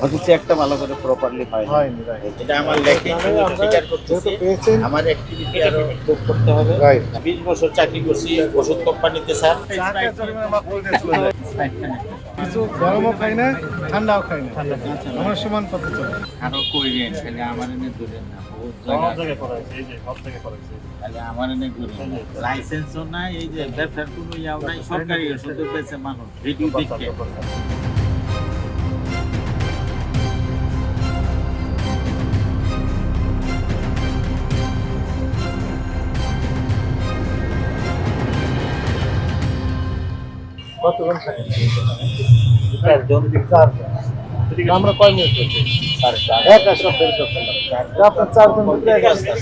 হয়তো চেকটা ভালো করে প্রপারলি হয় হয়নি এটা আমার লেখে স্বীকার করতেছি। আমার অ্যাক্টিভিটি আরও যোগ করতে হবে। রাইট বিশ বছর চাকরি করছি ওষুধ কোম্পানিতে স্যার। কিছু গরমও খাই না ঠান্ডাও খাই না। আমার সমান পথে চলে। আরও খালি আমার এনে দূরেন না বহুত জায়গা খালি আমার এনে দূরেন লাইসেন্সও নাই এই যে ব্যবসার কোনো ইয়াও নাই সরকারি ওষুধ পেয়েছে মানুষ ভিডিও কতজন থাকে? চারজন চারজন আমরা কয় মিনিট করছি? একা সব বের করতে আপনার চারজন ভিতরে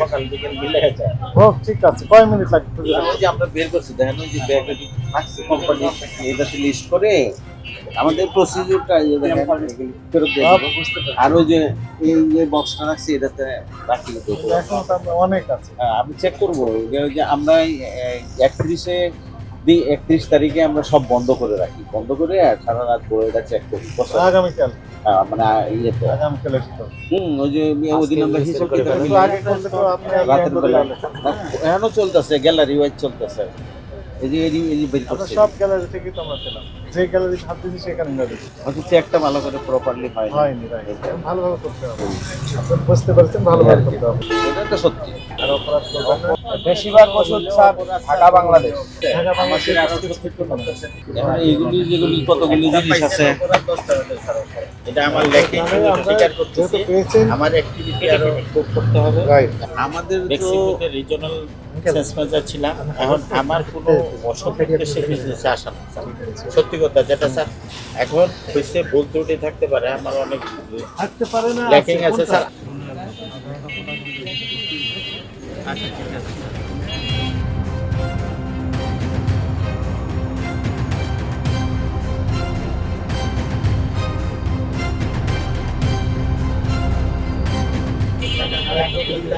সকাল বিকেল মিলে গেছে। হোক ঠিক আছে। কয় মিনিট লাগবে? যে আমরা বের করছি দেখেন ওই যে ব্যাগ থাকছে কোম্পানি এটাতে লিস্ট করে আমাদের প্রসিডিউরটা যে ফেরত দিয়ে আর ওই এই যে বক্সটা রাখছি এটাতে রাখি অনেক আছে। হ্যাঁ, আমি চেক করব। যে আমরা একত্রিশে একত্রিশ তারিখে আমরা সব বন্ধ করে রাখি। বন্ধ করে আর সারা রাত বলে এটা চেক করি আগামীকাল। মানে ইয়েতে। আগামীকাল হুম ওই যে ওই দিন আমরা হিসাব কিতাব কিন্তু মিলে আগে করলে তো আপনি রাতের বেলা। এখনও চলতেছে গ্যালারি ওয়াইজ চলতেছে। এই যে এই যে- এই যে বের করছে। সব গ্যালারি থেকেই তো আমরা পেলাম যে গ্যালারি সেখানে হয়তো চেকটা ভালো করে প্রপারলি হয় হয়নি ভালোভাবে করতে হবে। বুঝতে পারছেন ভালোভাবে করতে হবে। এটা তো সত্যি। আর অপরাধ বেশিরভাগ ওষুধ স্যার ঢাকা বাংলাদেশ। এইগুলি যেগুলি কতগুলি জিনিস আছে? এটা আমার লেখে আমরা করতেছি। আমার অ্যাক্টিভিটি আরও যোগ করতে হবে। আমাদের তো রিজনাল সেলস ম্যানেজার ছিলাম এখন আমার কোনো অসৎ উদ্দেশ্যে বিজনেসে আসা না সত্যি কথা যেটা স্যার এখন হয়েছে ভুল ত্রুটি থাকতে পারে আমার অনেক থাকতে পারে না ল্যাকিং আছে স্যার। আচ্ছা ঠিক আছে।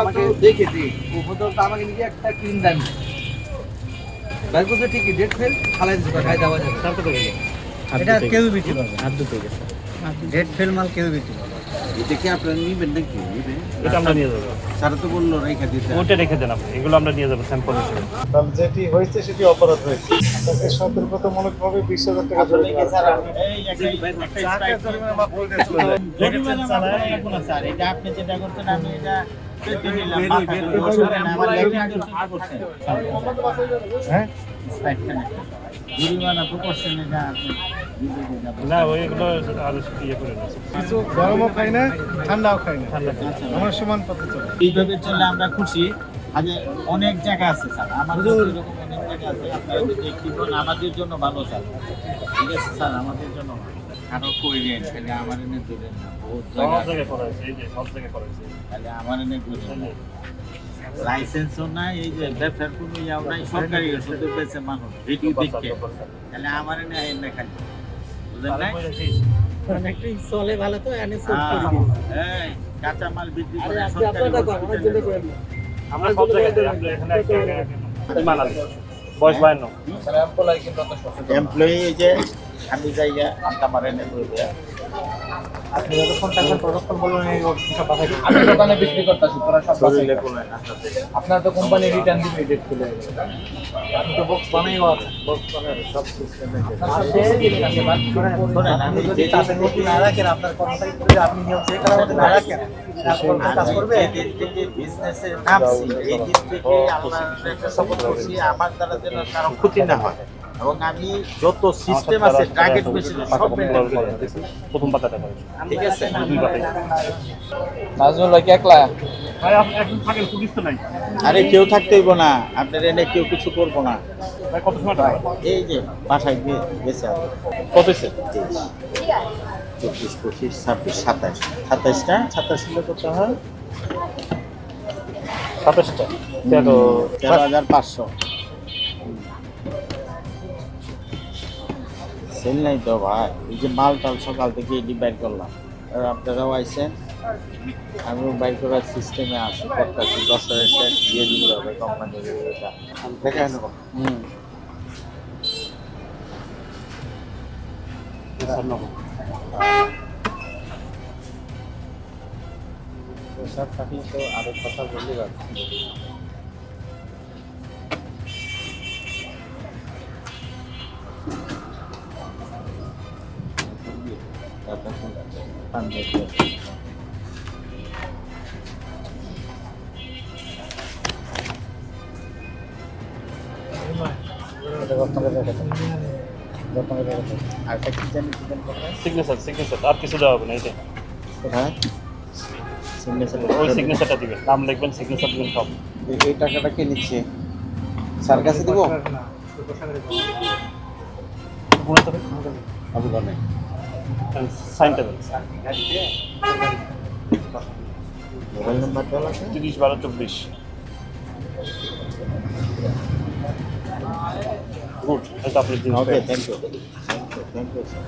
আমাকে দেখে দিই ও বোতল আমাকে নিজে একটা ক্রিম দেন। বাইর করতে ঠিকই ডেট ফেল খালাই দিতে খাই দেওয়া যাবে। এটা কেউ বিক্রি করবে হাত দুটো ডেট ফেল মাল কেউ বিক্রি করবে এটা কি আপনারা নিবেন নাকি? নিবেন? এটা আমরা নিয়ে যাব। স্যার তো বলল রেখে দিতে। ওটা রেখে দেন আপনি। এগুলো আমরা নিয়ে যাব স্যাম্পল হিসেবে। তাহলে যেটি হয়েছে সেটি অপরাধ হয়েছে। তাকে সতর্কতামূলকভাবে বিশ হাজার টাকা টাকা জরিমানা মাফ করে দিয়ে জরিমানা মাফ করা লাগবে স্যার। এটা আপনি যেটা করছেন আমি এটা গরমও খাই না, ঠান্ডাও খাই না। আমার সমান পথে চলে। এইভাবে চললে আমরা খুশি। আগে অনেক জায়গা আছে, স্যার। অনেক জায়গা আছে। আমাদের জন্য ভালো, স্যার। ঠিক আছে স্যার আমাদের জন্য ভালো। আরও কইরেন খালি আমার এনে না বহুত জায়গা আছে। জায়গায় করা হয়েছে এই যে সব জায়গায় করা হয়েছে। আমার এনে দূরেন লাইসেন্সও নাই এই যে ব্যবসার কোনো ইয়াও নাই সরকারি ওষুধ পেয়েছে মানুষ ভিডিও দেখে। তাহলে আমার এনে আইন না খালি। বুঝলেন নাই? চলে ভালো তো এনে হ্যাঁ, এই কাঁচামাল বিক্রি করে সরকারি আমরা সব জায়গায় আমরা এখানে আলী বয়স বায়ান্ন। এমপ্লয়ি যে আমি যাই আনটা মারে নে বলে আপনি যতক্ষণ টাকা ততক্ষণ বলবেন এই। আমি দোকানে বিক্রি করতেছি তোরা সব শরীরে আপনার তো কোম্পানি রিটার্ন দিবে ডেট ফেলে আপনি তো বক্স বানাইও বক্স বানাই সব সিস্টেমে আপনি যদি চাষের মধ্যে না রাখেন আপনার কর্মচারী যদি আপনি নিয়ম সেই কারণে মধ্যে না রাখেন তারপর তো কাজ করবে। যেদিন থেকে বিজনেসে নামছি এই দিন থেকে আল্লাহর একটা শপথ করছি আমার দ্বারা যেন কারও ক্ষতি না হয়। এবং আমি যত সিস্টেম আছে টার্গেট বেশি সব মেনটেন করে প্রথম পাতাটা করেছে ঠিক আছে। দুই পাতায় নাজমুল ভাই একলা? ভাই আপনি এখন থাকেন পুলিশ তো নাই। আরে কেউ থাকতে হইব না। আপনার এনে কেউ কিছু করব না। ভাই কত সময় টাকা? এই যে বাসায় গিয়ে গেছে আর। কত হয়েছে চব্বিশ পঁচিশ ছাব্বিশ সাতাশ। সাতাশটা সাতাশ হলে কত হয়? সাতাশটা। তেরো তেরো হাজার পাঁচশো। সেল নাই তো ভাই। এই যে মাল টাল সকাল থেকে এটি বাইর করলাম। আর আপনারাও আইসেন আমিও বাইর করার সিস্টেমে আছি করতেছি। বছরের শেষ দিয়ে দিতে হবে কোম্পানির এটা দেখায় নেব। হুম। পোশাক থাকলে তো আরও কথা বলতে পারছি সিগনেচার সিগনেচার আর কিছু দেওয়া হবে না এইটাই কোথায়? সিগনেচার ওই সিগনেচারটা দিবেন নাম লিখবেন সিগনেচার দিবেন সব। এই টাকাটা কে নিচ্ছে? স্যার কাছে দিব? আবু গনে সাইনটা দেবেন মোবাইল নাম্বার দেওয়া আছে তিরিশ বারো চব্বিশ। গুড এটা আপনি দিন। Okay thank you thank you sir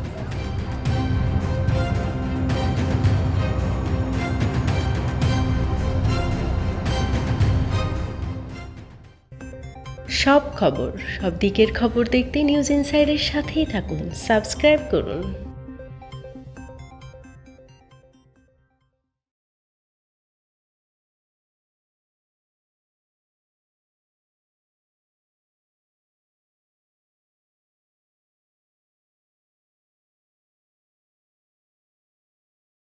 সব খবর সব দিকের খবর দেখতে নিউজ ইনসাইডের সাথেই থাকুন। সাবস্ক্রাইব করুন।